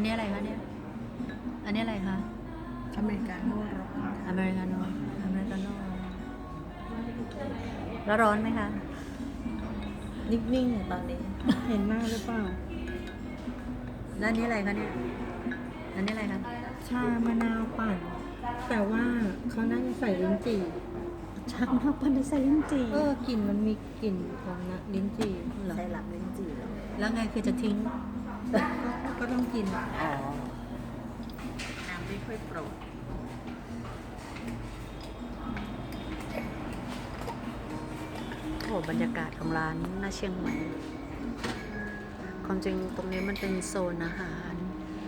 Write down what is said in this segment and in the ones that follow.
นนี้อะไรคะเนี่ย อันนี้อะไรคะ อเมริกาโน่ร้อนอเมริกาโน่อเมริกาโน่แล้วร้อนไหมคะ นิ่งๆตอนนี้ เห็นหน้าหรือเปล่า แล้วอันนี้อะไรคะเนี่ย อันนี้อะไรคะ ชามะนาวปั่น แต่ว่าเขาน่าจะใส่ลิ้นจี่ช่างมากปันใส่ลิ้นจี่เออกลิ่นมันมีกลิ่นของนะลิ้นจี่เหรอใส่หลับลิ้นจี่เหรอแล้วไงคือจะทิ้ง ก็ต้องกินอ๋อน้ำไม่ค่อยโปรดโอ้บรรยากาศของร้านหน้าเชียงใหม่ความจริงตรงนี้มันเป็นโซนอาหาร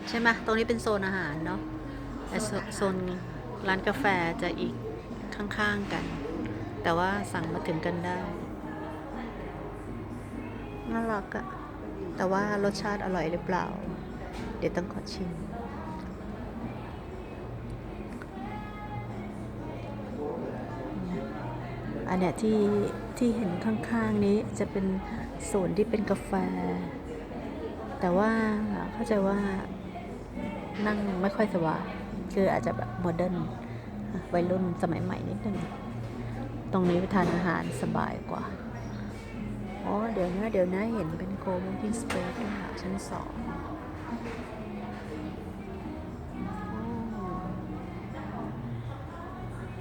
ใช่ไหมตรงนี้เป็นโซนอาหารเนาะแต่โซโซนร้านกาแฟจะอีกข้างๆกัน แต่ว่าสั่งมาถึงกันได้น่ารักอะ แต่ว่ารสชาติอร่อยหรือเปล่า เดี๋ยวต้องขอชิม อันเนี้ยที่ที่เห็นข้างๆนี้จะเป็นส่วนที่เป็นกาแฟ แต่ว่าเข้าใจว่านั่งไม่ค่อยสบายคืออาจจะแบบโมเดิร์นวัยรุ่นสมัยใหม่นิดนึง ตรงนี้ไปทานอาหารสบายกว่า อ๋อ เดี๋ยวนะ เดี๋ยวนะ เห็นเป็นโกลเด้นสเปซด้วยค่ะ ชั้นสอง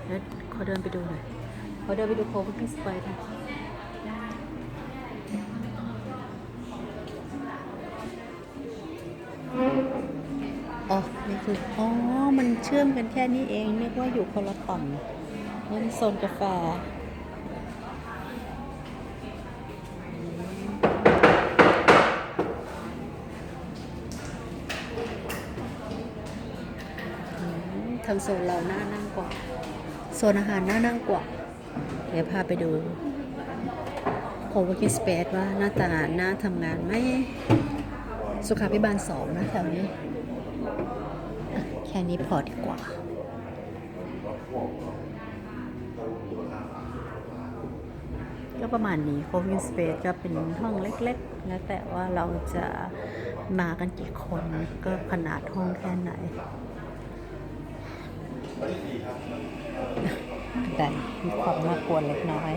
เดี๋ยวขอเดินไปดูหน่อย ขอเดินไปดูโควิดสเปซค่ะอ๋อ นี่คือ อ๋อ มันเชื่อมกันแค่นี้เองนึกว่าอยู่คนละต่อนี่เป็นโซนกาแฟ อืม ทางโซนเราหน่านั่งกว่า โซนอาหารหน่านั่งกว่า เดี๋ยวพาไปดูโควิ n g สเปซว่าหน้าตาหน้าทำงานไหมสุขาพิบาลสองนะแถวนี้ แค่นี้พอดีกว่าก็ประมาณนี้ co-working space ก็เป็นห้องเล็กๆ แล้วแต่ว่าเราจะมากันกี่คนก็ขนาดห้องแค่ไหน แต่มีความน่ากลัวเล็กน้อย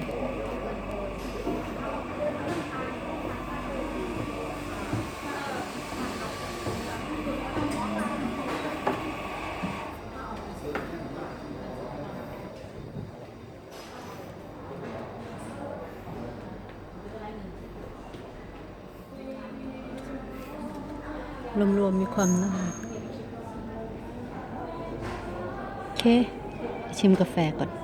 รวมๆมีความน่ารัก ชิมกาแฟก่อน